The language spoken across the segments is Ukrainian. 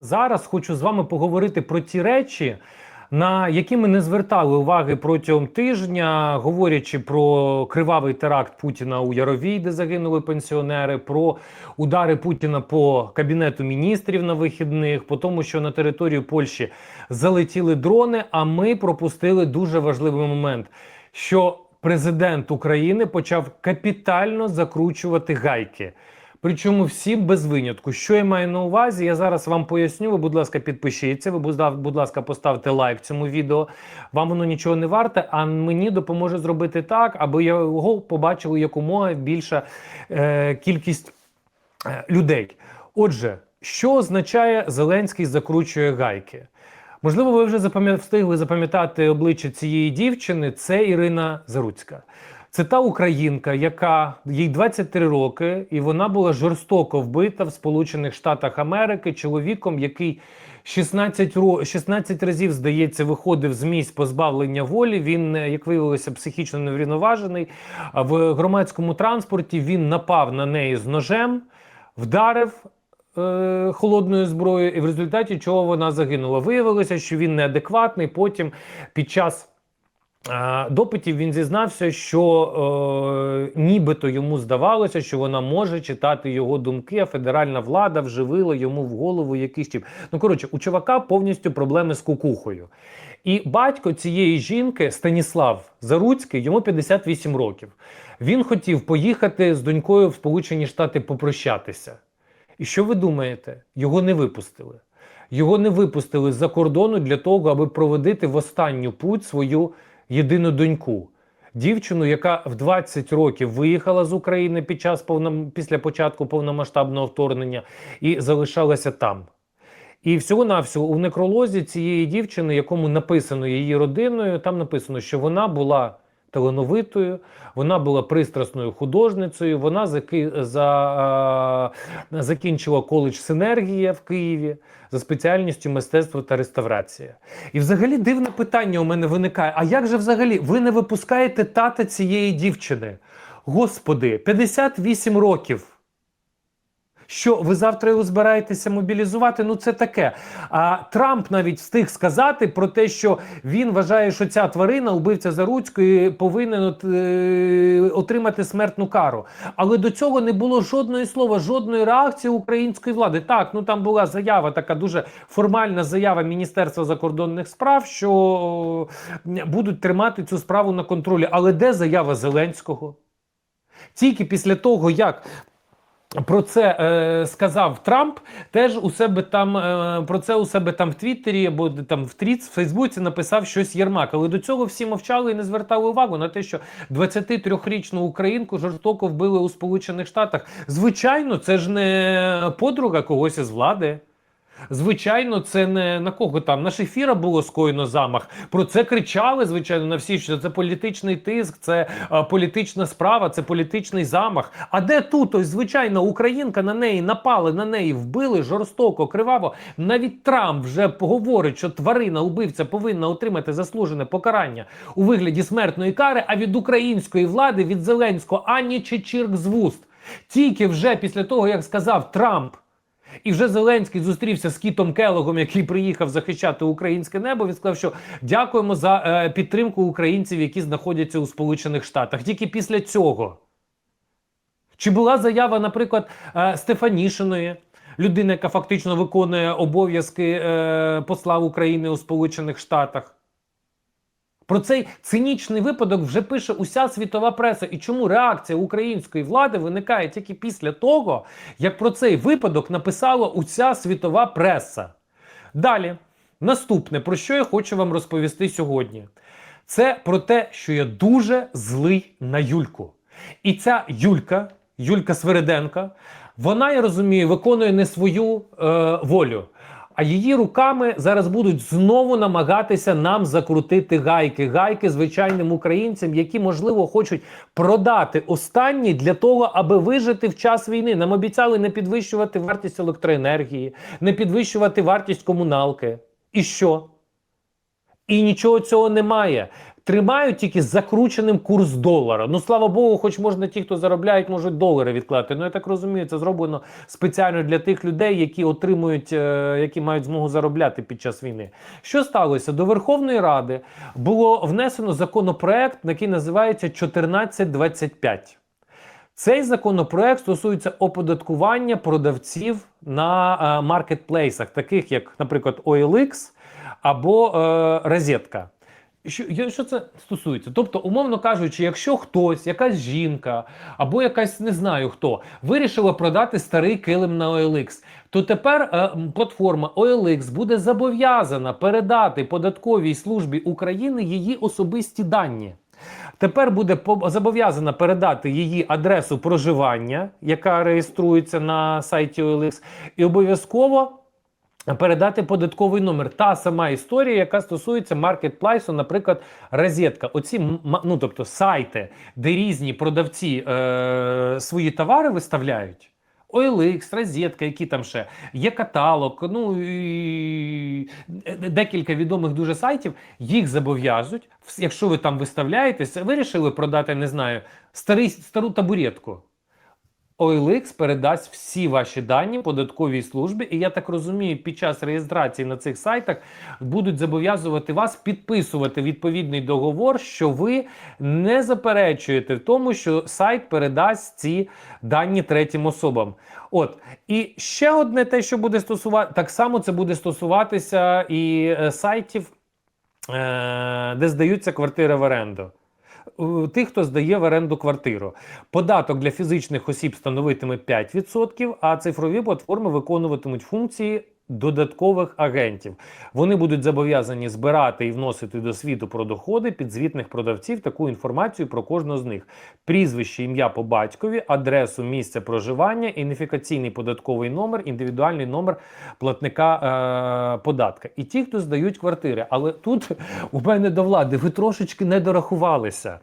Зараз хочу з вами поговорити про ті речі, на які ми не звертали уваги протягом тижня, говорячи про кривавий теракт Путіна у Яровій, де загинули пенсіонери, про удари Путіна по кабінету міністрів на вихідних, по тому, що на територію Польщі залетіли дрони. А ми пропустили дуже важливий момент, що президент України почав капітально закручувати гайки. Причому всі без винятку. Що я маю на увазі? Я зараз вам поясню. Ви, будь ласка, підпишіться. Ви, будь ласка- поставте лайк цьому відео. Вам воно нічого не варте, а мені допоможе зробити так, аби його побачили якомога більша е, кількість е, людей. Отже, що означає Зеленський закручує гайки? Можливо, ви вже встигли запам'ятати обличчя цієї дівчини. Це Ірина Заруцька. Це та українка, яка їй 23 роки, і вона була жорстоко вбита в Сполучених Штатах Америки чоловіком, який 16, ро- 16 разів, здається, виходив з місць позбавлення волі. Він, е, як виявилося, психічно неврівноважений. В громадському транспорті він напав на неї з ножем, вдарив е, холодною зброєю, і в результаті чого вона загинула. Виявилося, що він неадекватний. Потім під час. Допитів він зізнався, що е, нібито йому здавалося, що вона може читати його думки, а федеральна влада вживила йому в голову якийсь чіп. Ну коротше, у чувака повністю проблеми з кукухою. І батько цієї жінки, Станіслав Заруцький, йому 58 років. Він хотів поїхати з донькою в Сполучені Штати попрощатися. І що ви думаєте? Його не випустили. Його не випустили з-за кордону для того, аби проводити в останню путь свою єдину доньку. Дівчину, яка в 20 років виїхала з України під час повном... після початку повномасштабного вторгнення і залишалася там. І всього-навсього у некролозі цієї дівчини, якому написано її родиною, там написано, що вона була талановитою, вона була пристрасною художницею, вона заки... за... закінчила коледж Синергія в Києві за спеціальністю мистецтво та реставрація. І взагалі дивне питання у мене виникає: а як же взагалі ви не випускаєте тата цієї дівчини? Господи, 58 років. Що ви завтра його збираєтеся мобілізувати? Ну це таке. А Трамп навіть встиг сказати про те, що він вважає, що ця тварина, убивця Заруцької, повинен от, е, отримати смертну кару. Але до цього не було жодної слова, жодної реакції української влади. Так, ну там була заява, така дуже формальна заява Міністерства закордонних справ, що е, будуть тримати цю справу на контролі. Але де заява Зеленського? Тільки після того, як про це е, сказав Трамп. Теж у себе там е, про це у себе там в Твіттері або там в Тріц, в Фейсбуці написав щось Єрмак. Але до цього всі мовчали і не звертали увагу на те, що 23-річну українку жорстоко вбили у Сполучених Штатах. Звичайно, це ж не подруга когось із влади. Звичайно, це не на кого там на шефіра було скоєно замах. Про це кричали, звичайно, на всі, що це політичний тиск, це е, політична справа, це політичний замах. А де тут ось звичайна українка на неї напали, на неї вбили жорстоко, криваво. Навіть Трамп вже говорить, що тварина убивця повинна отримати заслужене покарання у вигляді смертної кари. А від української влади, від Зеленського, ані чечірк з вуст. Тільки вже після того, як сказав Трамп. І вже Зеленський зустрівся з Кітом Келогом, який приїхав захищати українське небо. Він сказав, що дякуємо за е, підтримку українців, які знаходяться у Сполучених Штатах. Тільки після цього. Чи була заява, наприклад, е, Стефанішиної, людини, яка фактично виконує обов'язки е, посла України у Сполучених Штатах? Про цей цинічний випадок вже пише уся світова преса. І чому реакція української влади виникає тільки після того, як про цей випадок написала уся світова преса? Далі, наступне, про що я хочу вам розповісти сьогодні, це про те, що я дуже злий на Юльку. І ця Юлька, Юлька Свириденка, вона, я розумію, виконує не свою е, волю. А її руками зараз будуть знову намагатися нам закрутити гайки. Гайки звичайним українцям, які, можливо, хочуть продати останні для того, аби вижити в час війни. Нам обіцяли не підвищувати вартість електроенергії, не підвищувати вартість комуналки. І що? І нічого цього немає. Тримають тільки закрученим курс долара. Ну слава Богу, хоч можна ті, хто заробляють, можуть долари відклати. Ну я так розумію, це зроблено спеціально для тих людей, які отримують, е, які мають змогу заробляти під час війни. Що сталося? До Верховної Ради було внесено законопроект, який називається 1425. Цей законопроект стосується оподаткування продавців на е, маркетплейсах, таких як, наприклад, OLX або е, Розетка. Що, що це стосується? Тобто, умовно кажучи, якщо хтось, якась жінка або якась не знаю хто, вирішила продати старий килим на OLX, то тепер е, платформа OLX буде зобов'язана передати податковій службі України її особисті дані. Тепер буде зобов'язана передати її адресу проживання, яка реєструється на сайті OLX, і обов'язково передати податковий номер. Та сама історія, яка стосується маркетплейсу, наприклад, розетка. Оці ну, тобто сайти, де різні продавці е- свої товари виставляють. OLX, розетка, які там ще є каталог, ну і декілька відомих дуже сайтів. Їх зобов'язують, якщо ви там виставляєтесь, вирішили продати, не знаю, старий, стару табуретку. OLX передасть всі ваші дані податковій службі, і я так розумію, під час реєстрації на цих сайтах будуть зобов'язувати вас підписувати відповідний договор, що ви не заперечуєте в тому, що сайт передасть ці дані третім особам. От і ще одне те, що буде стосувати, так само це буде стосуватися і е, сайтів, е, де здаються квартири в оренду. Тих, хто здає в оренду квартиру. Податок для фізичних осіб становитиме 5%, а цифрові платформи виконуватимуть функції додаткових агентів. Вони будуть зобов'язані збирати і вносити до світу про доходи підзвітних продавців таку інформацію про кожного з них: прізвище, ім'я по батькові, адресу місця проживання, ідентифікаційний податковий номер, індивідуальний номер платника е- податка. І ті, хто здають квартири. Але тут у мене до влади ви трошечки не дорахувалися,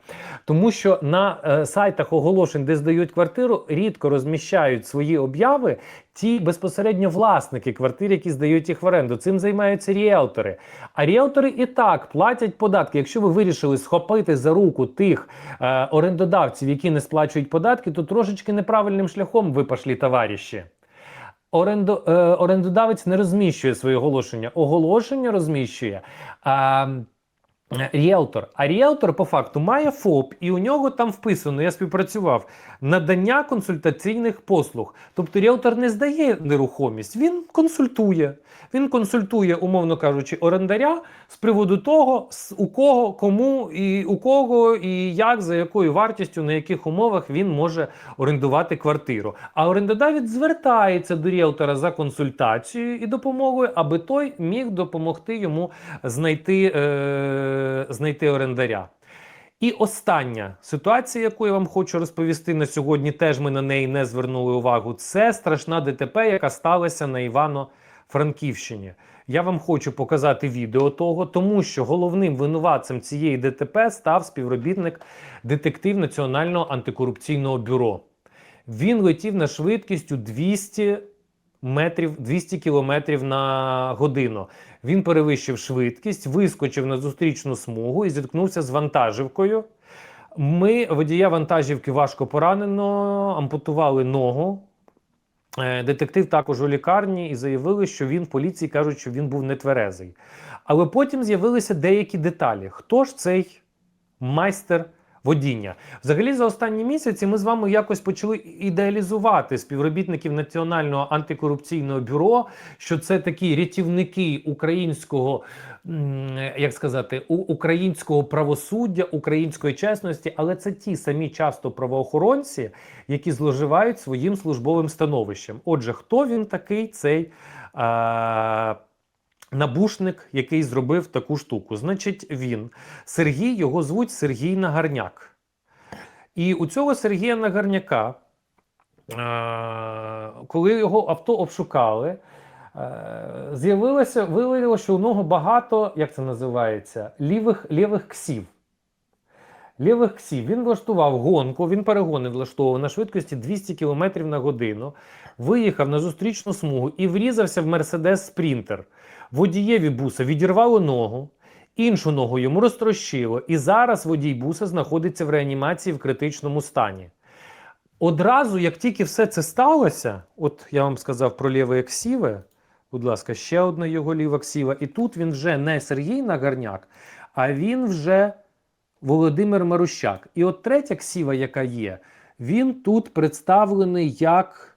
тому що на е, сайтах оголошень, де здають квартиру, рідко розміщають свої обяви ті безпосередньо власники квартир, які здають їх в оренду. Цим займаються ріелтори. А ріелтори і так платять податки. Якщо ви вирішили схопити за руку тих е, орендодавців, які не сплачують податки, то трошечки неправильним шляхом ви пошли, товариші. Орендо, е, орендодавець не розміщує своє оголошення. Оголошення розміщує. А, Ріелтор. А ріелтор по факту має ФОП, і у нього там вписано, я співпрацював, надання консультаційних послуг. Тобто ріелтор не здає нерухомість, він консультує. Він консультує, умовно кажучи, орендаря з приводу того, у кого, кому і у кого, і як, за якою вартістю, на яких умовах він може орендувати квартиру. А орендодавець звертається до ріелтора за консультацією і допомогою, аби той міг допомогти йому знайти, е, знайти орендаря. І остання ситуація, яку я вам хочу розповісти на сьогодні, теж ми на неї не звернули увагу. Це страшна ДТП, яка сталася на Івано-Франківщині. Я вам хочу показати відео того, тому що головним винуватцем цієї ДТП став співробітник детектив Національного антикорупційного бюро. Він летів на швидкістю 200 метрів, 200 кілометрів на годину. Він перевищив швидкість, вискочив на зустрічну смугу і зіткнувся з вантажівкою. Ми водія вантажівки важко поранено, ампутували ногу. Е, Детектив також у лікарні і заявили, що він поліції кажуть, що він був нетверезий. Але потім з'явилися деякі деталі. Хто ж цей майстер водіння? Взагалі, за останні місяці ми з вами якось почали ідеалізувати співробітників Національного антикорупційного бюро, що це такі рятівники українського, як сказати, українського правосуддя, української чесності, але це ті самі часто правоохоронці, які зловживають своїм службовим становищем. Отже, хто він такий цей? Набушник, який зробив таку штуку. Значить, він Сергій, його звуть Сергій Нагарняк. І у цього Сергія Нагарняка, е, коли його авто обшукали, е, з'явилося, виявилося, що у нього багато, як це називається, лівих, лівих ксів. Лівих ксів. Він влаштував гонку, він перегони влаштовував на швидкості 200 км на годину, виїхав на зустрічну смугу і врізався в Мерседес Спрінтер. Водієві буса відірвало ногу, Іншу ногу йому розтрощило, і зараз водій буса знаходиться в реанімації в критичному стані. Одразу, як тільки все це сталося, от я вам сказав про ліве ксіве, будь ласка, ще одна його ліва ксіва, і тут він вже не Сергій Нагарняк, а він вже Володимир Марущак. І от третя ксіва, яка є, він тут представлений як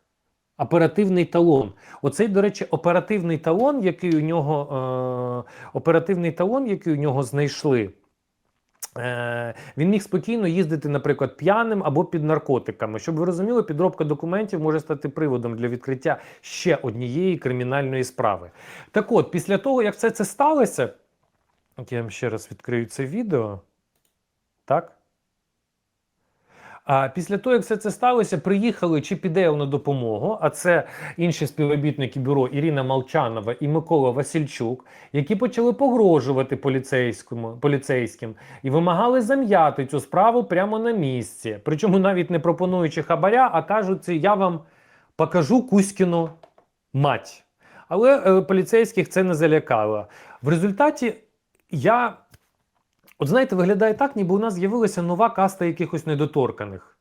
оперативний талон. Оцей, до речі, оперативний талон, який у нього, е, оперативний талон, який у нього знайшли. Е, він міг спокійно їздити, наприклад, п'яним або під наркотиками. Щоб ви розуміли, підробка документів може стати приводом для відкриття ще однієї кримінальної справи. Так от, після того, як все це сталося, я вам ще раз відкрию це відео. Так? А після того, як все це сталося, приїхали Чіпідео на допомогу, а це інші співробітники бюро Ірина Молчанова і Микола Васильчук, які почали погрожувати поліцейському, поліцейським і вимагали зам'яти цю справу прямо на місці. Причому навіть не пропонуючи хабаря, а кажуть, я вам покажу Кузькіну мать. Але е, поліцейських це не залякало. В результаті я От знаєте, виглядає так, ніби у нас з'явилася нова каста якихось недоторканих.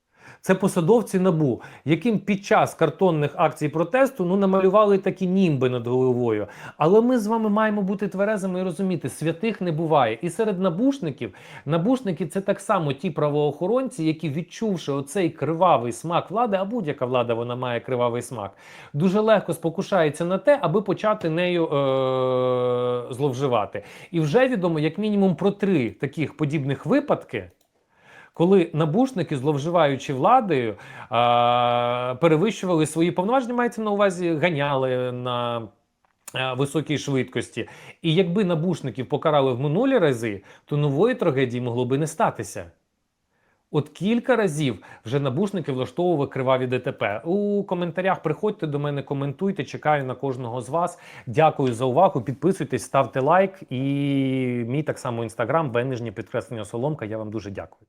Це посадовці набу, яким під час картонних акцій протесту ну намалювали такі німби над головою. Але ми з вами маємо бути тверезими і розуміти, святих не буває. І серед набушників набушники це так само ті правоохоронці, які відчувши оцей кривавий смак влади, а будь-яка влада вона має кривавий смак, дуже легко спокушається на те, аби почати нею е- зловживати. І вже відомо як мінімум про три таких подібних випадки. Коли набушники, зловживаючи владою, перевищували свої повноваження, мається на увазі, ганяли на високій швидкості. І якби набушників покарали в минулі рази, то нової трагедії могло би не статися. От кілька разів вже набушники влаштовували криваві ДТП. У коментарях приходьте до мене, коментуйте. Чекаю на кожного з вас. Дякую за увагу. Підписуйтесь, ставте лайк. І мій так само інстаграм, Бенежні підкреслення Соломка. Я вам дуже дякую.